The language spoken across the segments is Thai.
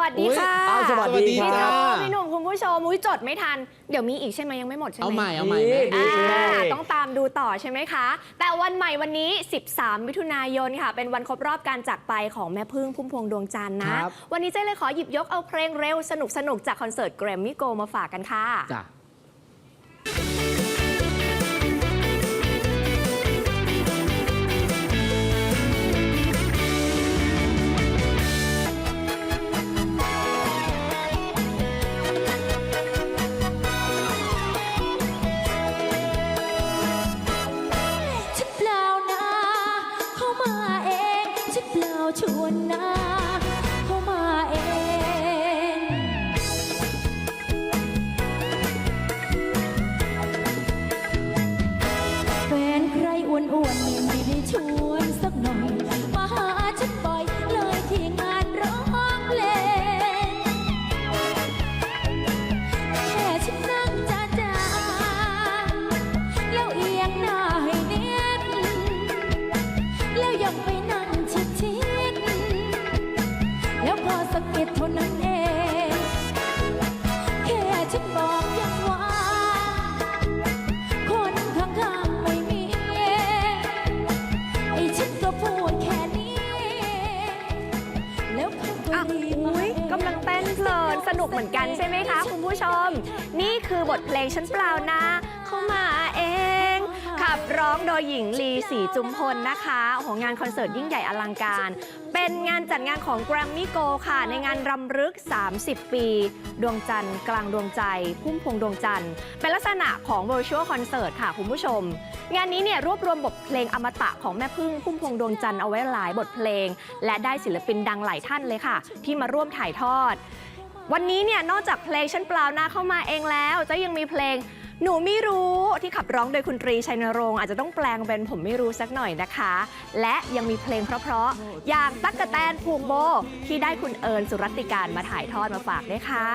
วัสดีค่ะอุ๊ยอ้าวสวัสดีพี่คโจรับ พี่หนุ่มคุณผู้ชมอุ้ยจดไม่ทัน เดี๋ยวมีอีกใช่ไหมยังไม่หมดใช่ไหมเอาใหม่เอาใหม่นี่ไหมดีอ่าเลยต้องตามดูต่อใช่ไหมคะ แต่วันใหม่วันนี้ 13 มิถุนายนค่ะ เป็นวันครบรอบการจากไปของแม่พึ่งพุ่มพวงดวงจันทร์นะ ครับ วันนี้เจ๊เลยขอหยิบยกเอาเพลงเร็วสนุกสนุกๆจากคอนเสิร์ตแกรมมี่โกมาฝากกันค่ะ จ้ะ กำลังเต้นเพลินสนุกเหมือนกันใช่ไหมคะ คุณผู้ชม นี่คือบทเพลงฉันเปล่านะ เข้ามาเอง ขับร้องโดยหญิงลีศรีจุมพลนะคะโอ้โหงานคอนเสิร์ตยิ่งใหญ่อลังการ เป็นงานจัดงานของ Grammy Go ค่ะ ในงานรำลึก 30 ปี ดวงจันทร์กลางดวงใจ พุ่มพวงดวงจันทร์ เป็นลักษณะของ virtual concert ค่ะ คุณผู้ชม งานนี้เนี่ยรวบรวมบทเพลงอมตะของแม่พึ่งพุ่มพวงดวงจันทร์เอาไว้หลายบทเพลง และได้ศิลปินดังหลายท่านเลยค่ะ ที่มาร่วมถ่ายทอด วันนี้เนี่ยนอกจากเพลงฉันเปล่านาเข้ามาเองแล้วจะยังมีเพลงหนูไม่รู้ที่ขับร้องโดยคุณตรีชัยนรงค์อาจจะต้องแปลงเป็นผมไม่รู้สักหน่อยนะคะ และยังมีเพลงเพราะๆอย่างตั๊กกะแตนผูกโบ ที่ได้คุณเอิญสุรัติการมาถ่ายทอดมาฝากด้วยค่ะ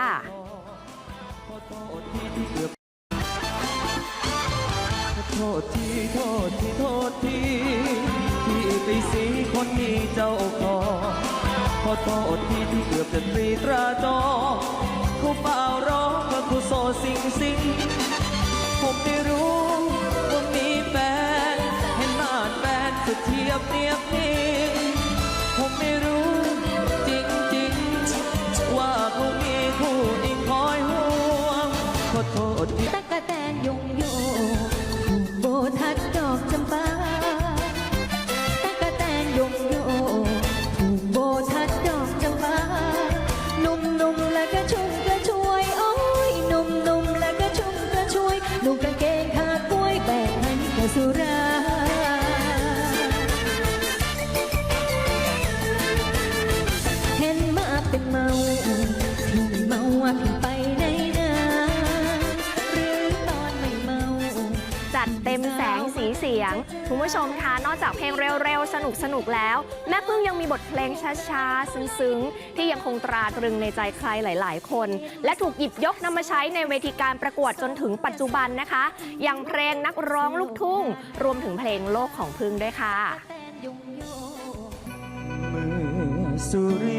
โทษทีโทษทีโทษทีที่ไปสีคนมีเจ้าของ อโทษทีที่เกือบจะตรีตราจอเขาเปล่าร้องเมื่อผู้โซสิงสิงผมไม่รู้ว่ามีแฟนเห็นมาดแฟนสุดเทียบเนียบนิ่งผมไม่รู้ ใง คุณผู้ชมคะนอกจากเพลงเร็วๆ สนุกสนุกๆแล้ว แม่พึ่งยังมีบทเพลงช้าๆ ซึ้งๆ ที่ยังคงตราตรึงในใจใครหลาย ๆ คน และถูกหยิบยกนำมาใช้ในเวทีการประกวดจนถึงปัจจุบันนะคะ อย่างเพลงนักร้องลูกทุ่ง รวมถึงเพลงโลกของพึ่งด้วยค่ะเมื่อสุริ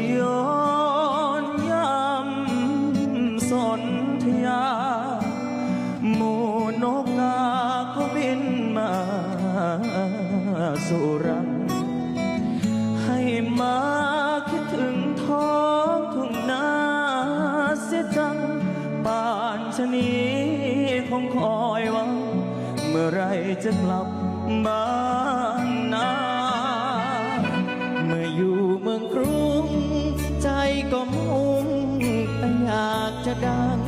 สู่รัง ให้มาคิดถึงท้องทุ่งนาเสียจังป่านชะนี้คงคอยหวัง เมื่อไรจะกลับบ้านนาเมื่ออยู่เมืองกรุง ใจก็มุ่งแต่อยากจะดัง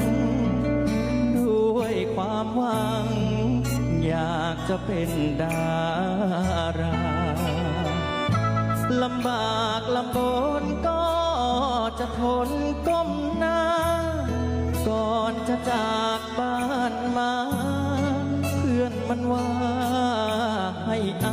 ด้วยความหวัง จะเป็นดาราลำบากลำบนก็จะทนก้มหน้า ก่อนจะจากบ้านมา เพื่อนมันว่าให้อา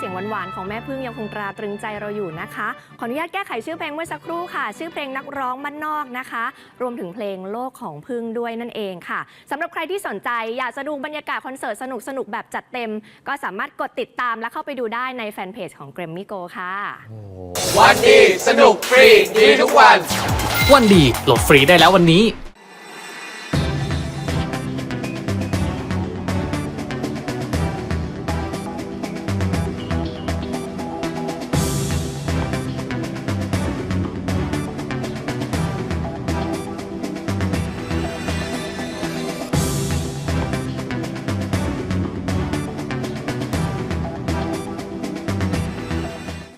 สียงหวานๆของแม่พึ่งยังคงตราตรึงใจเราอยู่นะคะ ขออนุญาตแก้ไขชื่อเพลงเมื่อสักครู่ค่ะ ชื่อเพลงนักร้องบ้านนอกนะคะ รวมถึงเพลงโลกของพึ่งด้วยนั่นเองค่ะสำหรับใครที่สนใจอยากจะดูบรรยากาศคอนเสิร์ตสนุกๆแบบจัดเต็ม ก็สามารถกดติดตามและเข้าไปดูได้ในแฟนเพจของ Grammy Go ค่ะ วันดี สนุกฟรีดีทุกวัน วันดีโหลดฟรีได้แล้ววันนี้